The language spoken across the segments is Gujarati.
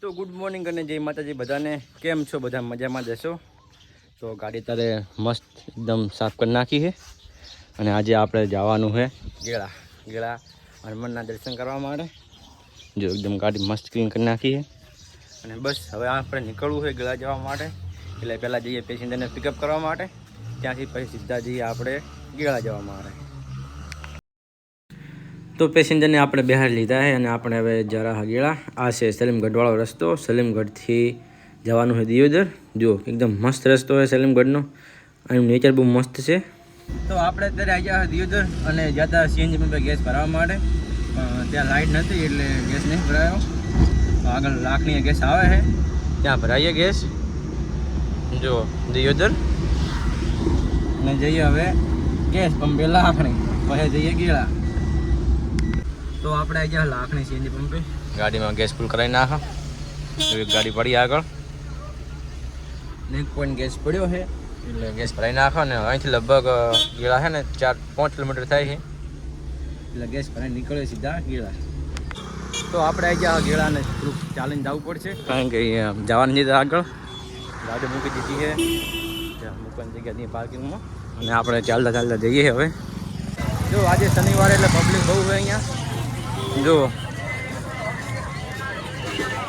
તો ગુડ મોર્નિંગ અને જય માતાજી. બધાને કેમ છો? બધા મજામાં જશો તો ગાડી તારે મસ્ત એકદમ સાફ કરી નાખી છે. અને આજે આપણે જવાનું છે ગેળા. ગેળા હનુમાનના દર્શન કરવા માટે. જો એકદમ ગાડી મસ્ત ક્લીન કરી નાખી છે. અને બસ હવે આપણે નીકળવું છે ગેળા જવા માટે. એટલે પહેલાં જઈએ પેસેન્જરને પિકઅપ કરવા માટે. ત્યાંથી પછી સીધા જઈએ આપણે ગેળા જવા માટે. તો પેસેન્જરને આપણે બહાર લીધા છે અને આપણે હવે જરા હગેળા આ છે સલીમગઢવાળો રસ્તો. સલીમગઢથી જવાનું છે દિયોદર. જુઓ, એકદમ મસ્ત રસ્તો છે સલીમગઢનો. એનું નેચર બહુ મસ્ત છે. તો આપણે અત્યારે આવી ગયા દિયોદર અને જ્યાં સીએનજી પંપે ગેસ ભરાવા માટે. પણ ત્યાં લાઇટ નથી એટલે ગેસ નહીં ભરાયો. આગળ લાખની ગેસ આવે છે ત્યાં ભરાઈએ ગેસ. જુઓ, દિયોદર. અને જઈએ હવે ગેસ પંપે આપણે. પછી જઈએ ગીળા તો આપણે આવી ગયા લાખની સીએનજી પંપે. ગાડીમાં ગેસ ફૂલ કરાવી નાખો. એક ગાડી પડી આગળ. ને એક પોઈન્ટ ગેસ પડ્યો છે. એટલે ગેસ ભરાઈ નાખો ને અહીંથી લગભગ ગીળા છે ને ચાર પાંચ કિલોમીટર થાય છે. એટલે ગેસ ભરાઈ નીકળે સીધા ગીળા. તો આપણે આવી ગયા ગીળાને થોડુંક ચાલીને જવું પડશે. કારણ કે અહીંયા જવાની નથી આગળ. ગાડી મૂકી દીધી છે. મૂકવાની જગ્યા નહીં પાર્કિંગમાં અને આપણે ચાલતા ચાલતા જઈએ હવે. જો આજે શનિવારે એટલે પબ્લિક બહુ હોય અહીંયા. જો.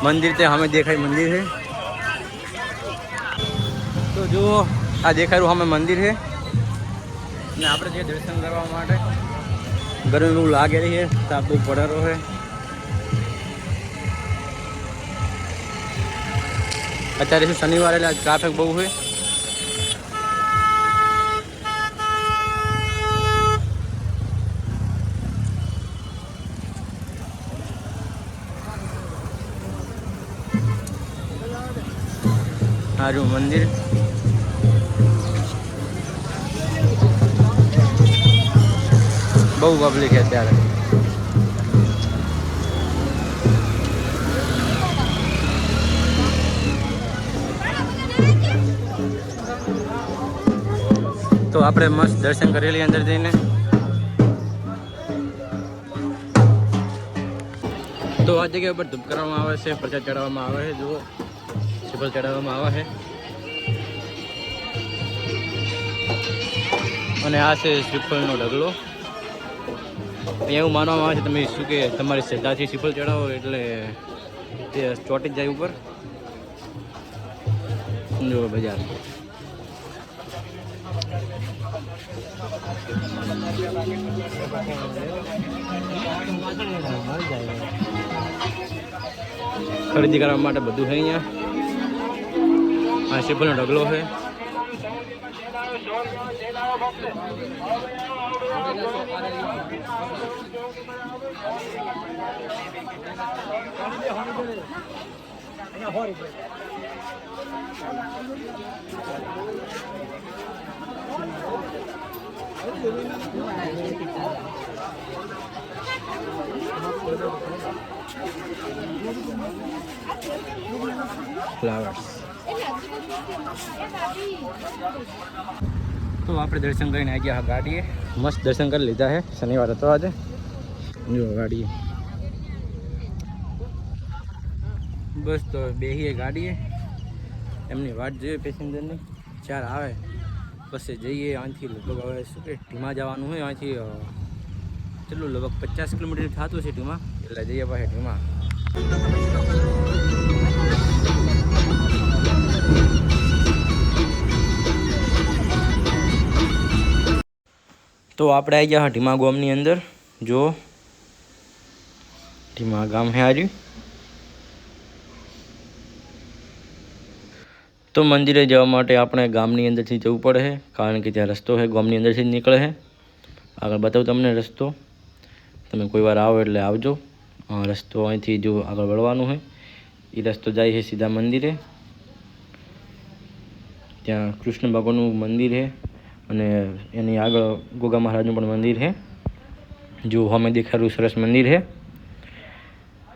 મંદિર તે અમે દેખાય મંદિર છે. તો જુઓ, આ દેખાયું અમે મંદિર છે. ને આપણે જે દર્શન કરવા માટે ગરમી બહુ લાગે છે તાપ બહુ પડેલો છે. અત્યારે શું શનિવારે એટલે ટ્રાફિક બહુ છે. સારું મંદિર. બહુ પબ્લિક છે અત્યારે. તો આપણે મસ્ત દર્શન કરેલી અંદર જઈને. તો આ જગ્યા પર ધૂપ કરવામાં આવે છે પ્રચાર ચડાવવામાં આવે છે, જુઓ. ચડાવવામાં આવે છે. અને આ છે શ્રીફળનો ઢગલો. અહીંયા એવું માનવામાં આવે છે, તમે શું કે તમારી શ્રદ્ધાથી શ્રીફળ ચડાવો એટલે તે ચોટી જાય ઉપર. જો બજાર. ખરીદી કરવા માટે બધું છે અહીંયા. આ શ્રીફળનો ઢગલો છે. flowers. તો આપણે દર્શન કરીને આવી ગયા ગાડીએ. મસ્ત દર્શન કરી લીધા છે શનિવાર હતો આજે. જો ગાડીએ. બસ તો બેહીએ ગાડીએ. એમની વાટ જોઈએ પેસેન્જરની. ચાર આવે. પછી જઈએ અહીંથી લગભગ હવે શું કે ઢીમા જવાનું હોય અહીંથી કેટલું લગભગ પચાસ કિલોમીટર થતું છે ઢીમા એટલે જઈએ પાસે ઢીમા તો આપણે આવી ગયા ઢીમા ગામની અંદર. જો. ઢીમા ગામ હે હાર્યું તો મંદિરે જવા માટે આપણે ગામની અંદરથી જવું પડે કારણ કે ત્યાં રસ્તો છે ગામની અંદરથી નીકળે છે આગળ બતાવું તમને રસ્તો. તમે કોઈ વાર આવો એટલે આવજો. રસ્તો અહીંથી જો આગળ વળવાનું હોય એ રસ્તો જાય છે સીધા મંદિરે. ત્યાં કૃષ્ણ ભગવાનનું મંદિર છે અને એની આગળ ગોગા મહારાજનું પણ મંદિર છે. જો અમે દેખાડું સરસ મંદિર છે.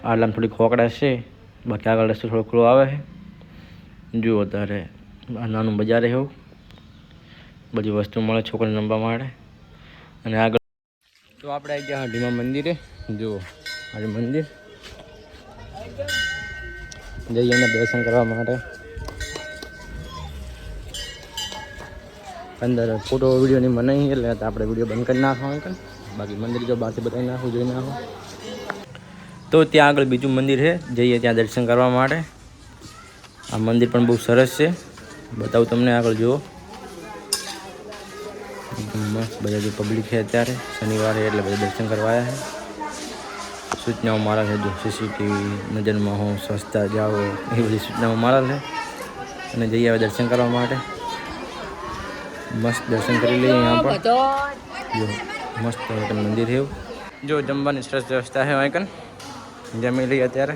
આટલામાં થોડીક ખોકડા છે. બાકી આગળ રસ્તો થોડો ખુલ્લો આવે છે. જુઓ અત્યારે આ નાનું બજાર એવું. બધી વસ્તુ મળે છોકરાને રમવા માટે. અને આગળ તો આપણે આવી ગયા ઢીમા મંદિરે. જુઓ આજે મંદિર. જઈએ દર્શન કરવા માટે. અંદર ફોટો વિડીયોની મનાઈ એટલે આપણે વીડિયો બંધ કરી નાખો બાકી મંદિર જો બહારથી બતાવી નાખો, જોઈ નાખો. તો ત્યાં આગળ બીજું મંદિર છે, જઈએ ત્યાં દર્શન કરવા માટે. આ મંદિર પણ બહુ સરસ છે. બતાવું તમને આગળ, જુઓ. મસ્ત બધા જે પબ્લિક છે અત્યારે, શનિવારે એટલે બધા દર્શન કરવા આવ્યા છે. સૂચનાઓ મારા છે, જો સીસીટીવી નજરમાં હો, સ્વચ્છતા જાઓ એ બધી સૂચનાઓ મારા છે. અને જઈએ હવે દર્શન કરવા માટે. મસ્ત દર્શન કરી લઈએ અહીંયા પણ જો મસ્ત એકદમ મંદિર છે એવું જો જમવાની સરસ વ્યવસ્થા છે અહીં જમી લઈએ અત્યારે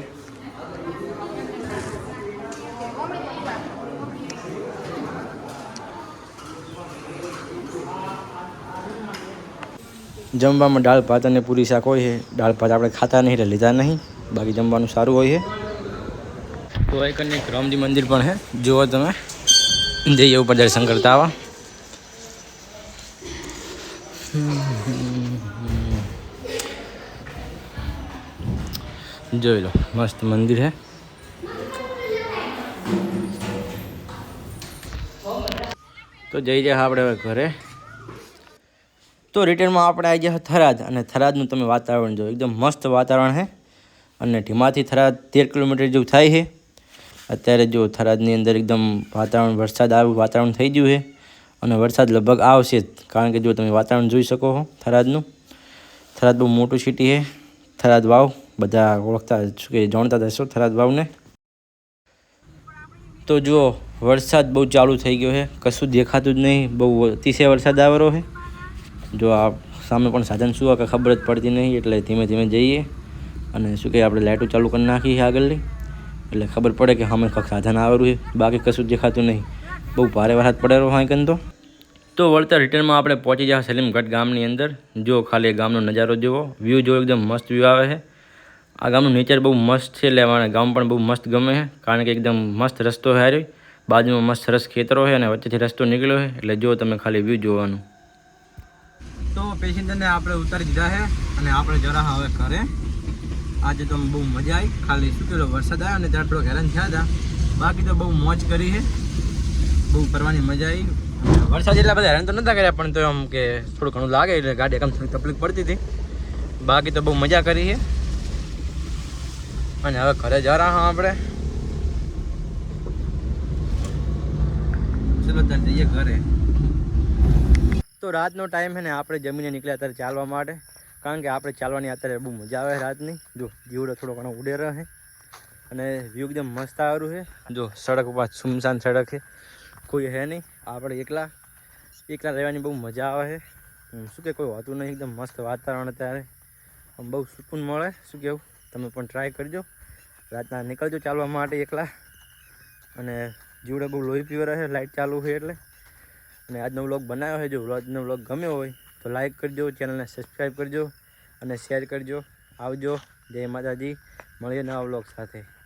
જમવામાં દાળ ભાત અને પૂરી શાક હોય છે દાળ ભાત આપણે ખાતા નહીં એટલે લીધા નહીં બાકી જમવાનું સારું હોય છે તો એક અને એક રામજી મંદિર પણ છે જુઓ તમે જઈએ ઉપર દર્શન કરતા આવા જોઈ લો, મસ્ત મંદિર છે તો જઈ જાય આપણે હવે ઘરે. તો રિટર્નમાં આપણે આવી ગયા થરાદ, અને થરાદનું તમે વાતાવરણ જો એકદમ મસ્ત વાતાવરણ છે અને ઢીમાથી થરાદ તેર કિલોમીટર જેવું થાય છે અત્યારે જો થરાદની અંદર એકદમ વાતાવરણ, વરસાદ આવ્યું, વાતાવરણ થઈ ગયું છે અને વરસાદ લગભગ આવશે જ. કારણ કે જો તમે વાતાવરણ જોઈ શકો છો થરાદનું. થરાદ બહુ મોટું સિટી છે. થરાદ વાવ, બધા ઓળખતા શું કે જાણતા હશો થરાદ વાવને. તો જુઓ, વરસાદ બહુ ચાલુ થઈ ગયો છે. કશું દેખાતું જ નહીં. બહુ અતિશય વરસાદ આવેલો છે. જો આ સામે પણ સાધન શું કે ખબર જ પડતી નહીં, એટલે ધીમે ધીમે જઈએ. અને શું કહે આપણે લાઇટો ચાલુ કરી નાખીએ આગળની. એટલે ખબર પડે કે સામે કંઈક સાધન આવેલું છે. બાકી કશું દેખાતું નહીં. બહુ ભારે વરસાદ પડેલો હોય કન તો. તો વળતા રિટર્નમાં આપણે પહોંચી જાય સલીમગઢ ગામની અંદર. જો ખાલી ગામનો નજારો જુઓ વ્યૂ જો એકદમ મસ્ત વ્યૂ આવે છે. આ ગામનું નેચર બહુ મસ્ત છે એટલે મને ગામ પણ બહુ મસ્ત ગમે છે કારણ કે એકદમ મસ્ત રસ્તો છે હારી. બાજુમાં મસ્ત સરસ ખેતરો છે અને વચ્ચેથી રસ્તો નીકળ્યો છે એટલે જો તમે ખાલી વ્યૂ જોવાનું. તો પેસેન્જરને આપણે ઉતારી દીધા છે અને આપણે જરા હવે ઘરે. આજે તો બહુ મજા આવી ખાલી શું વરસાદ આવ્યો અને ત્યારે થોડો હેરાન થયા હતા. બાકી તો બહુ મોજ કરી છે. બહુ ફરવાની મજા આવી વરસાદ એટલા બધા હેરાન તો નતા કર્યા પણ તો એમ કે થોડું ઘણું લાગે એટલે ગાડી એકમ થોડી તકલીફ પડતી હતી. બાકી તો બહુ મજા કરી છે. અને હવે ઘરે જા રહ્યા હા આપણે. ચલો ત્યાં જઈએ ઘરે. તો રાતનો ટાઈમ છે ને આપણે જમીને નીકળ્યા અત્યારે ચાલવા માટે. કારણ કે આપણે ચાલવાની અત્યારે બહુ મજા આવે રાતની. જો જીવડો થોડો ઘણો ઉડે રહે અને વ્યૂ એકદમ મસ્ત આવેલું છે. જો સડક ઉપર સુમસાન સડક છે. કોઈ હે નહીં. આપણે એકલા એકલા રહેવાની બહુ મજા આવે છે. શું કે કોઈ હોતું નહીં, એકદમ મસ્ત વાતાવરણ અત્યારે. બહુ સુકૂન મળે, શું કહેવું તમે પણ ટ્રાય કરજો. રાતના નીકળજો ચાલવા માટે એકલા. અને જીવડે બહુ લોહી પીવા રહે લાઇટ ચાલુ છે એટલે. અને આજનો વ્લોગ બનાવ્યો હોય જો આજનો વ્લોગ ગમ્યો હોય તો લાઇક કરજો ચેનલને સબસ્ક્રાઈબ કરજો અને શેર કરજો. આવજો. જય માતાજી. મળીએ નવા વ્લોગ સાથે.